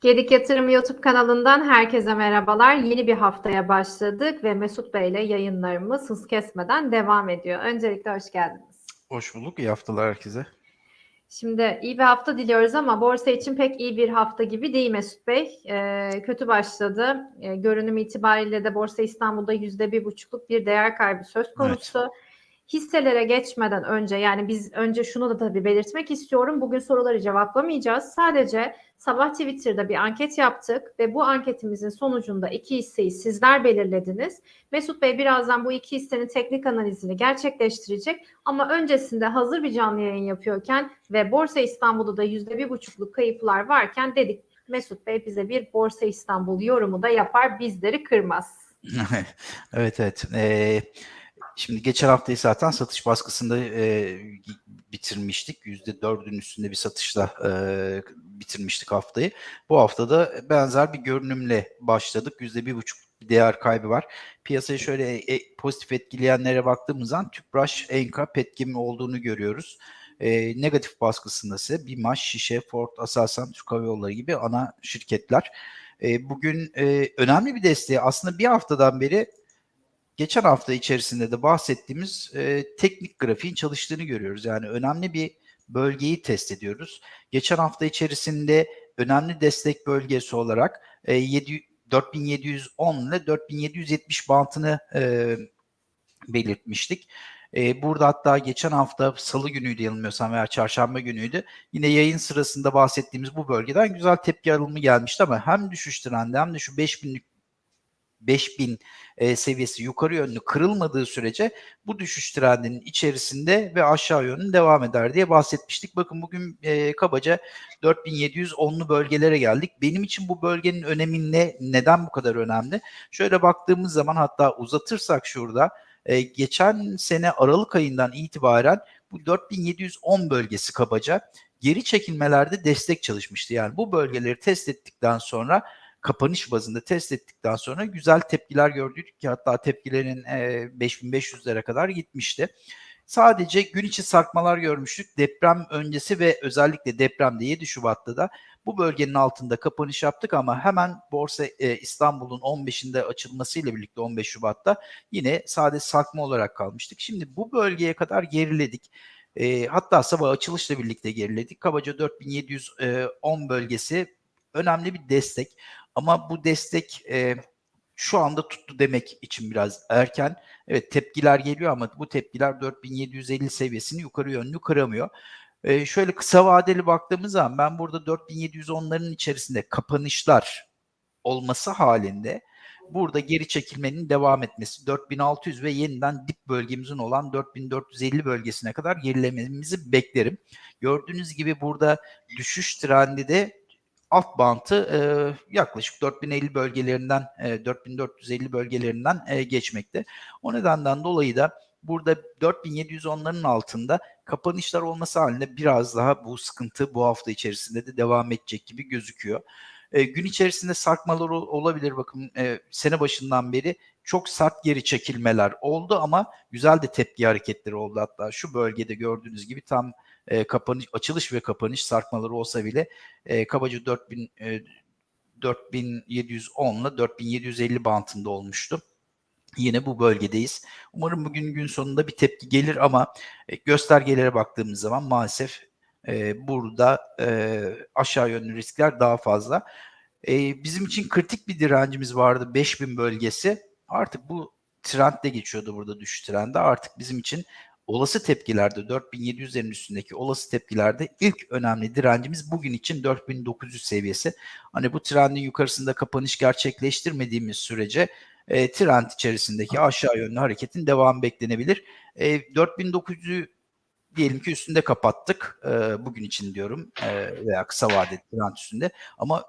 Gedik Yatırım YouTube kanalından herkese merhabalar. Yeni bir haftaya başladık ve Mesut Bey ile yayınlarımız hız kesmeden devam ediyor. Öncelikle hoş geldiniz. Hoş bulduk. İyi haftalar herkese. Şimdi iyi bir hafta diliyoruz ama borsa için pek iyi bir hafta gibi değil Mesut Bey. Ee, kötü başladı. Ee, görünüm itibariyle de Borsa İstanbul'da yüzde bir buçukluk bir değer kaybı söz konusu. Evet. Hisselere geçmeden önce yani biz önce şunu da tabii belirtmek istiyorum. Bugün soruları cevaplamayacağız. Sadece sabah Twitter'da bir anket yaptık ve bu anketimizin sonucunda iki hisseyi sizler belirlediniz. Mesut Bey birazdan bu iki hissenin teknik analizini gerçekleştirecek ama öncesinde hazır bir canlı yayın yapıyorken ve Borsa İstanbul'da da yüzde bir buçukluk kayıplar varken dedik Mesut Bey bize bir Borsa İstanbul yorumu da yapar bizleri kırmaz. evet evet. Ee, Şimdi geçen haftayı zaten satış baskısında e, bitirmiştik. %4'ün üstünde bir satışla e, bitirmiştik haftayı. Bu haftada benzer bir görünümle başladık. %1,5 değer kaybı var. Piyasayı şöyle e, pozitif etkileyenlere baktığımız zaman Tüpraş, Enka, Petkim olduğunu görüyoruz. E, negatif baskısında ise BİMAŞ, Şişe, Ford, Aselsan, Türk Hava Yolları gibi ana şirketler. E, bugün e, önemli bir desteği aslında bir haftadan beri geçen hafta içerisinde de bahsettiğimiz e, teknik grafiğin çalıştığını görüyoruz. Yani önemli bir bölgeyi test ediyoruz. Geçen hafta içerisinde önemli destek bölgesi olarak e, 7, 4710 ile 4770 bantını e, belirtmiştik. E, burada hatta geçen hafta salı günüydü yanılmıyorsam veya çarşamba günüydü. Yine yayın sırasında bahsettiğimiz bu bölgeden güzel tepki alımı gelmişti ama hem düşüş trendi hem de şu 5000'lik 5000 e, seviyesi yukarı yönlü kırılmadığı sürece bu düşüş trendinin içerisinde ve aşağı yönlü devam eder diye bahsetmiştik. Bakın bugün e, kabaca 4710'lu bölgelere geldik. Benim için bu bölgenin önemi ne? Neden bu kadar önemli? Şöyle baktığımız zaman hatta uzatırsak şurada e, geçen sene Aralık ayından itibaren bu 4710 bölgesi kabaca geri çekilmelerde destek çalışmıştı. Yani bu bölgeleri test ettikten sonra kapanış bazında test ettikten sonra güzel tepkiler gördük ki hatta tepkilerin e, 5500'lere kadar gitmişti. Sadece gün içi sarkmalar görmüştük. Deprem öncesi ve özellikle depremde 7 Şubat'ta da bu bölgenin altında kapanış yaptık ama hemen Borsa e, İstanbul'un 15'inde açılmasıyla birlikte 15 Şubat'ta yine sadece sarkma olarak kalmıştık. Şimdi bu bölgeye kadar geriledik. E, hatta sabah açılışla birlikte geriledik. Kabaca 4710 bölgesi önemli bir destek. Ama bu destek e, şu anda tuttu demek için biraz erken. Evet tepkiler geliyor ama bu tepkiler 4750 seviyesini yukarı yönlü kıramıyor. E, şöyle kısa vadeli baktığımız zaman ben burada 4710'ların içerisinde kapanışlar olması halinde burada geri çekilmenin devam etmesi 4600 ve yeniden dip bölgemizin olan 4450 bölgesine kadar gerilememizi beklerim. Gördüğünüz gibi burada düşüş trendi de alt bantı e, yaklaşık 4050 bölgelerinden e, 4450 bölgelerinden e, geçmekte. O nedenden dolayı da burada 4710'ların altında kapanışlar olması halinde biraz daha bu sıkıntı bu hafta içerisinde de devam edecek gibi gözüküyor. E, gün içerisinde sarkmalar olabilir. Bakın e, sene başından beri çok sert geri çekilmeler oldu ama güzel de tepki hareketleri oldu. Hatta şu bölgede gördüğünüz gibi tam e, kapanış, açılış ve kapanış sarkmaları olsa bile e, kabaca 4000 e, 4710 ile 4750 bantında olmuştu. Yine bu bölgedeyiz. Umarım bugün gün sonunda bir tepki gelir ama e, göstergelere baktığımız zaman maalesef e, burada e, aşağı yönlü riskler daha fazla. E, bizim için kritik bir direncimiz vardı 5000 bölgesi. Artık bu trend de geçiyordu burada düşüş trendi. Artık bizim için olası tepkilerde 4700'lerin üstündeki olası tepkilerde ilk önemli direncimiz bugün için 4900 seviyesi. Hani bu trendin yukarısında kapanış gerçekleştirmediğimiz sürece e, trend içerisindeki aşağı yönlü hareketin devam beklenebilir. E, 4900'ü diyelim ki üstünde kapattık e, bugün için diyorum e, veya kısa vadeli trend üstünde ama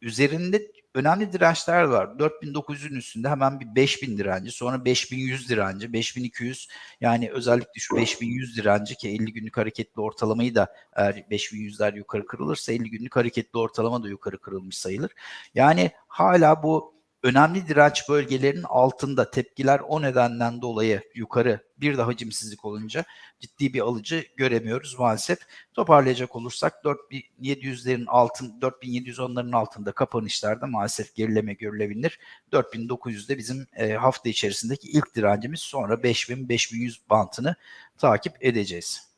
üzerinde önemli dirençler var. 4900'ün üstünde hemen bir 5000 direnci, sonra 5100 direnci, 5200 yani özellikle şu 5100 direnci ki 50 günlük hareketli ortalamayı da eğer 5100'ler yukarı kırılırsa 50 günlük hareketli ortalama da yukarı kırılmış sayılır. Yani hala bu önemli direnç bölgelerinin altında tepkiler o nedenden dolayı yukarı bir de hacimsizlik olunca ciddi bir alıcı göremiyoruz maalesef. Toparlayacak olursak 4700'lerin altın 4710'ların altında kapanışlarda maalesef gerileme görülebilir. 4900'de bizim e, hafta içerisindeki ilk direncimiz sonra 5000 5100 bantını takip edeceğiz.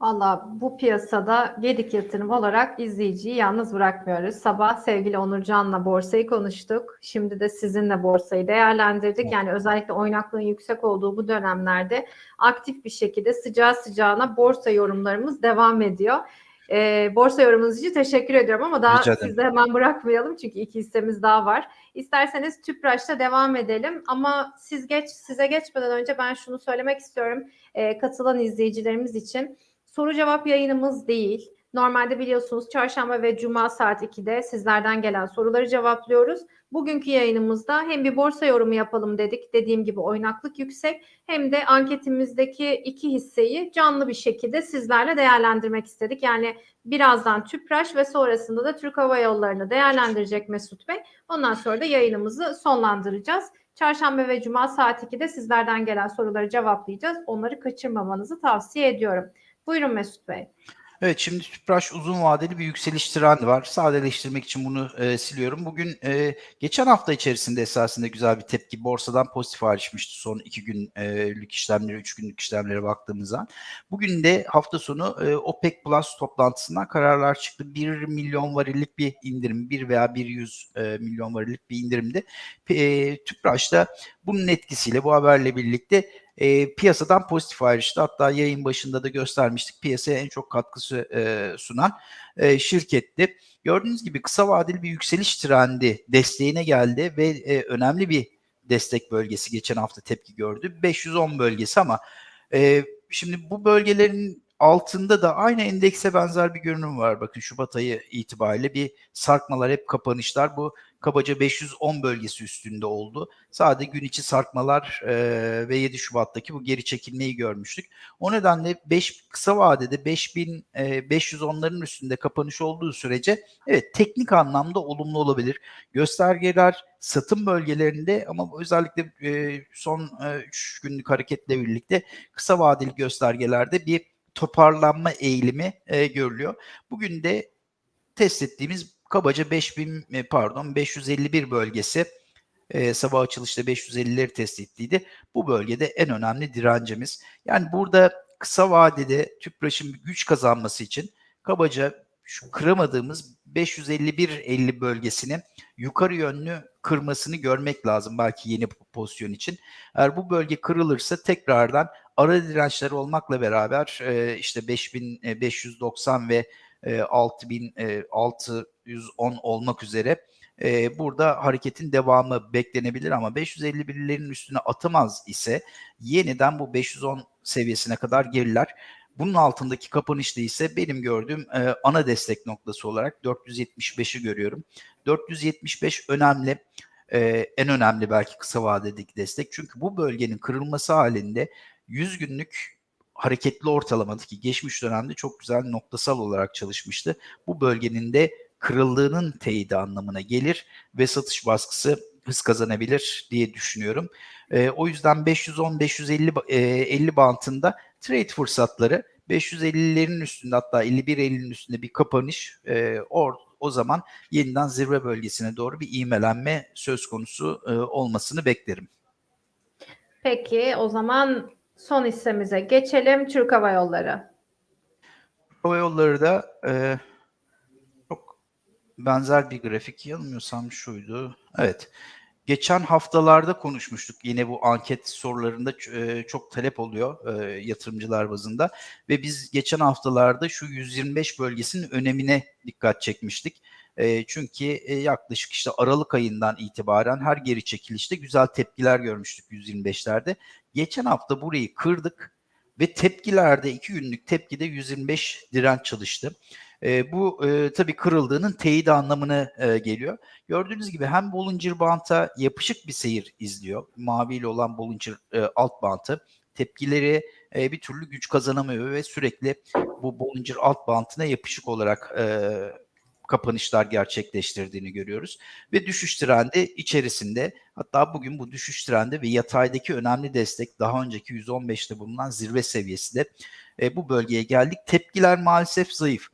Valla bu piyasada Gedik yatırım olarak izleyiciyi yalnız bırakmıyoruz. Sabah sevgili Onurcan'la borsayı konuştuk. Şimdi de sizinle borsayı değerlendirdik. Yani özellikle oynaklığın yüksek olduğu bu dönemlerde aktif bir şekilde sıcağı sıcağına borsa yorumlarımız devam ediyor. Ee, borsa yorumunuz için teşekkür ediyorum ama daha sizi hemen bırakmayalım çünkü iki hissemiz daha var. İsterseniz Tüpraş'ta devam edelim ama siz geç size geçmeden önce ben şunu söylemek istiyorum ee, katılan izleyicilerimiz için. Soru cevap yayınımız değil. Normalde biliyorsunuz çarşamba ve cuma saat 2'de sizlerden gelen soruları cevaplıyoruz. Bugünkü yayınımızda hem bir borsa yorumu yapalım dedik. Dediğim gibi oynaklık yüksek hem de anketimizdeki iki hisseyi canlı bir şekilde sizlerle değerlendirmek istedik. Yani birazdan Tüpraş ve sonrasında da Türk Hava Yolları'nı değerlendirecek Mesut Bey. Ondan sonra da yayınımızı sonlandıracağız. Çarşamba ve cuma saat 2'de sizlerden gelen soruları cevaplayacağız. Onları kaçırmamanızı tavsiye ediyorum. Buyurun Mesut Bey. Evet şimdi Tüpraş uzun vadeli bir yükseliş trendi var. Sadeleştirmek için bunu e, siliyorum. Bugün e, geçen hafta içerisinde esasında güzel bir tepki borsadan pozitif ayrışmıştı son iki günlük işlemlere, üç günlük işlemlere baktığımızda. Bugün de hafta sonu e, OPEC Plus toplantısından kararlar çıktı. 1 milyon varillik bir indirim, 1 veya 100 e, milyon varillik bir indirimdi. E, Tüpraş'ta bunun etkisiyle bu haberle birlikte e, piyasadan pozitif ayrıştı. Hatta yayın başında da göstermiştik. Piyasaya en çok katkısı e, sunan e, şirketti. Gördüğünüz gibi kısa vadeli bir yükseliş trendi desteğine geldi ve e, önemli bir destek bölgesi geçen hafta tepki gördü. 510 bölgesi ama e, şimdi bu bölgelerin altında da aynı endekse benzer bir görünüm var. Bakın Şubat ayı itibariyle bir sarkmalar hep kapanışlar. Bu kabaca 510 bölgesi üstünde oldu. Sadece gün içi sarkmalar e, ve 7 Şubat'taki bu geri çekilmeyi görmüştük. O nedenle 5 kısa vadede 5510'ların üstünde kapanış olduğu sürece evet teknik anlamda olumlu olabilir. Göstergeler satım bölgelerinde ama özellikle e, son 3 günlük hareketle birlikte kısa vadeli göstergelerde bir toparlanma eğilimi e, görülüyor. Bugün de test ettiğimiz kabaca 5000 e, pardon 551 bölgesi e, sabah açılışta 550'leri test ettiydi. Bu bölgede en önemli direncimiz. Yani burada kısa vadede Tüpraş'ın güç kazanması için kabaca şu kıramadığımız 551-50 bölgesini yukarı yönlü kırmasını görmek lazım belki yeni pozisyon için. Eğer bu bölge kırılırsa tekrardan ara dirençler olmakla beraber e, işte 5590 ve e, 6610 olmak üzere e, burada hareketin devamı beklenebilir ama 551'lerin üstüne atamaz ise yeniden bu 510 seviyesine kadar geriler. Bunun altındaki kapanışta ise benim gördüğüm e, ana destek noktası olarak 475'i görüyorum. 475 önemli. E, en önemli belki kısa vadedeki destek. Çünkü bu bölgenin kırılması halinde 100 günlük hareketli ortalamadaki geçmiş dönemde çok güzel noktasal olarak çalışmıştı. Bu bölgenin de kırıldığının teyidi anlamına gelir ve satış baskısı hız kazanabilir diye düşünüyorum. E, o yüzden 510-550 e, 50 bantında trade fırsatları 550'lerin üstünde hatta 51-50'nin üstünde bir kapanış e, or, o zaman yeniden zirve bölgesine doğru bir ivmelenme söz konusu e, olmasını beklerim. Peki o zaman son hissemize geçelim. Türk Hava Yolları. Hava yolları da e, benzer bir grafik yanılmıyorsam şuydu. Evet. Geçen haftalarda konuşmuştuk yine bu anket sorularında e, çok talep oluyor e, yatırımcılar bazında ve biz geçen haftalarda şu 125 bölgesinin önemine dikkat çekmiştik. E, çünkü yaklaşık işte Aralık ayından itibaren her geri çekilişte güzel tepkiler görmüştük 125'lerde. Geçen hafta burayı kırdık ve tepkilerde iki günlük tepkide 125 direnç çalıştı. E, bu e, tabii kırıldığının teyidi anlamına e, geliyor. Gördüğünüz gibi hem Bollinger Band'a yapışık bir seyir izliyor. Maviyle olan Bollinger e, alt bantı. Tepkileri e, bir türlü güç kazanamıyor ve sürekli bu Bollinger alt bantına yapışık olarak e, kapanışlar gerçekleştirdiğini görüyoruz. Ve düşüş trendi içerisinde hatta bugün bu düşüş trendi ve yataydaki önemli destek daha önceki 115'te bulunan zirve seviyesi de e, bu bölgeye geldik. Tepkiler maalesef zayıf.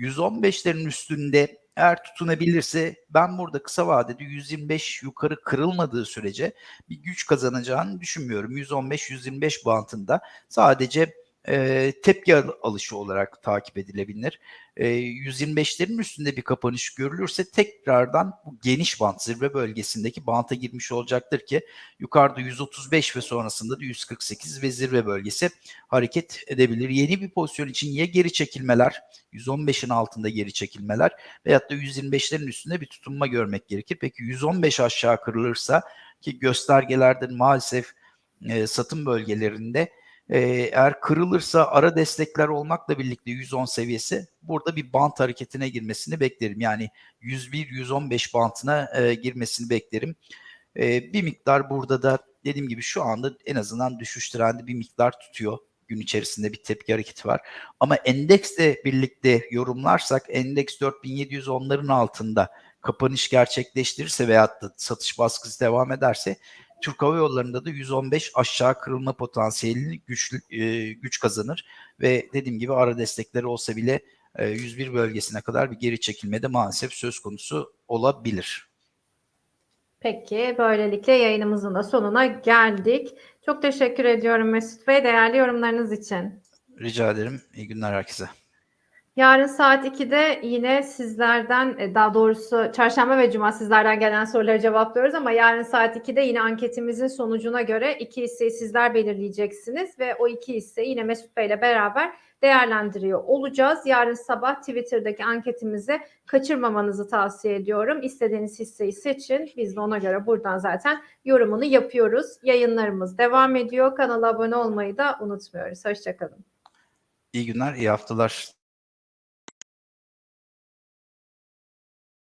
115'lerin üstünde eğer tutunabilirse ben burada kısa vadede 125 yukarı kırılmadığı sürece bir güç kazanacağını düşünmüyorum. 115-125 bantında sadece e, tepki al- alışı olarak takip edilebilir. E, 125'lerin üstünde bir kapanış görülürse tekrardan bu geniş bant zirve bölgesindeki banta girmiş olacaktır ki yukarıda 135 ve sonrasında da 148 ve zirve bölgesi hareket edebilir. Yeni bir pozisyon için ya geri çekilmeler, 115'in altında geri çekilmeler veyahut da 125'lerin üstünde bir tutunma görmek gerekir. Peki 115 aşağı kırılırsa ki göstergelerde maalesef e, satım bölgelerinde e, eğer kırılırsa ara destekler olmakla birlikte 110 seviyesi burada bir bant hareketine girmesini beklerim. Yani 101-115 bantına e, girmesini beklerim. E, bir miktar burada da dediğim gibi şu anda en azından düşüş trendi bir miktar tutuyor. Gün içerisinde bir tepki hareketi var. Ama endeksle birlikte yorumlarsak endeks 4710'ların altında kapanış gerçekleştirirse veyahut da satış baskısı devam ederse Türk Hava Yolları'nda da 115 aşağı kırılma potansiyelini güç, e, güç kazanır ve dediğim gibi ara destekleri olsa bile e, 101 bölgesine kadar bir geri çekilme de maalesef söz konusu olabilir. Peki, böylelikle yayınımızın da sonuna geldik. Çok teşekkür ediyorum Mesut Bey değerli yorumlarınız için. Rica ederim. İyi günler herkese. Yarın saat 2'de yine sizlerden e, daha doğrusu çarşamba ve cuma sizlerden gelen soruları cevaplıyoruz ama yarın saat 2'de yine anketimizin sonucuna göre iki hisseyi sizler belirleyeceksiniz ve o iki hisseyi yine Mesut Bey ile beraber değerlendiriyor olacağız. Yarın sabah Twitter'daki anketimizi kaçırmamanızı tavsiye ediyorum. İstediğiniz hisseyi seçin. Biz de ona göre buradan zaten yorumunu yapıyoruz. Yayınlarımız devam ediyor. Kanala abone olmayı da unutmuyoruz. Hoşçakalın. İyi günler, iyi haftalar.